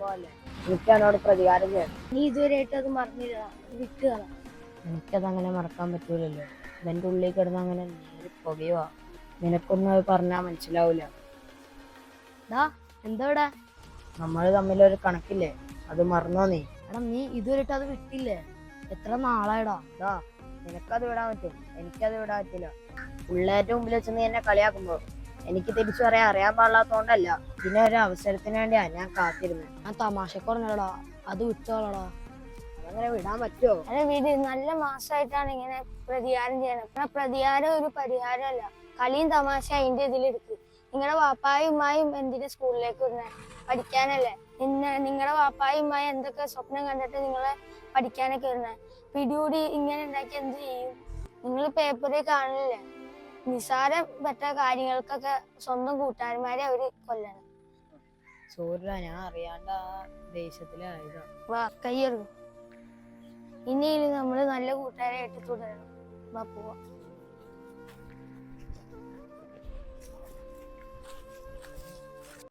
പോവല്ലേ? എന്നോട് പ്രതികാരം ചെയ്യണം നീ ഇതുവരെയായിട്ട് അത് മറന്നില്ല വിട്ടുകള എനിക്കതങ്ങനെ മറക്കാൻ പറ്റൂലല്ലോ. എന്റെ ഉള്ളിൽ കിടന്ന് അങ്ങനെ പുകയോ പുകയുവാ നിനക്കൊന്നും അത് പറഞ്ഞാ മനസ്സിലാവൂല. ദാ എന്താടാ നമ്മൾ തമ്മിലൊരു കണക്കില്ലേ? അത് മറന്നോ നീ? എടാ നീ ഇതുവരെ അത് വിട്ടില്ലേ? എത്ര നാളായടാ? ദാ നിനക്കത് വിടാൻ പറ്റും. എനിക്കത് വിടാൻ പറ്റില്ല. പിള്ളേരുടെ മുമ്പിൽ വെച്ച് നീ എന്നെ കളിയാക്കുമ്പോ എനിക്ക് തിരിച്ചു പറയാൻ അറിയാൻ പാടില്ലാത്തോണ്ടല്ല. ഇതിനെ ഒരു അവസരത്തിന് വേണ്ടിയാ ഞാൻ കാത്തിരുന്നത് ഞാൻ തമാശക്ക് പറഞ്ഞടാ അത് വിട്ടോളടാ. അങ്ങനെ വിടാൻ പറ്റുമോ അതെ വീട്. നല്ല മാസമായിട്ടാണ് ഇങ്ങനെ പ്രതികാരം ചെയ്യണം പ്രതികാരം ഒരു പരിഹാരമല്ല. കളിയും തമാശ അതിന്റെ ഇതിലെടുക്ക് നിങ്ങളുടെ വാപ്പായും ഉമ്മായും എന്തിനു സ്കൂളിലേക്ക് വിടണേ? പഠിക്കാനല്ലേ? നിന്നെ നിങ്ങളുടെ വാപ്പായും ഉമ്മായും എന്തൊക്കെ സ്വപ്നം കണ്ടിട്ട് നിങ്ങളെ പഠിക്കാനൊക്കെ വരുന്നത് പിടികൂടി ഇങ്ങനെ ഉണ്ടാക്കി എന്ത് ചെയ്യും? നിങ്ങൾ പേപ്പറിൽ കാണില്ലേ നിസാരം പെട്ട കാര്യങ്ങൾക്കൊക്കെ സ്വന്തം കൂട്ടുകാരന്മാരെ അവർ കൊല്ലണം. സൂര്യ ഞാൻ അറിയാണ്ട് ആ ദേശത്തിലായതാ വാ നമ്മൾ നല്ല കൂട്ടുകാരായിട്ട് തുടരണം. വാ പോവാം.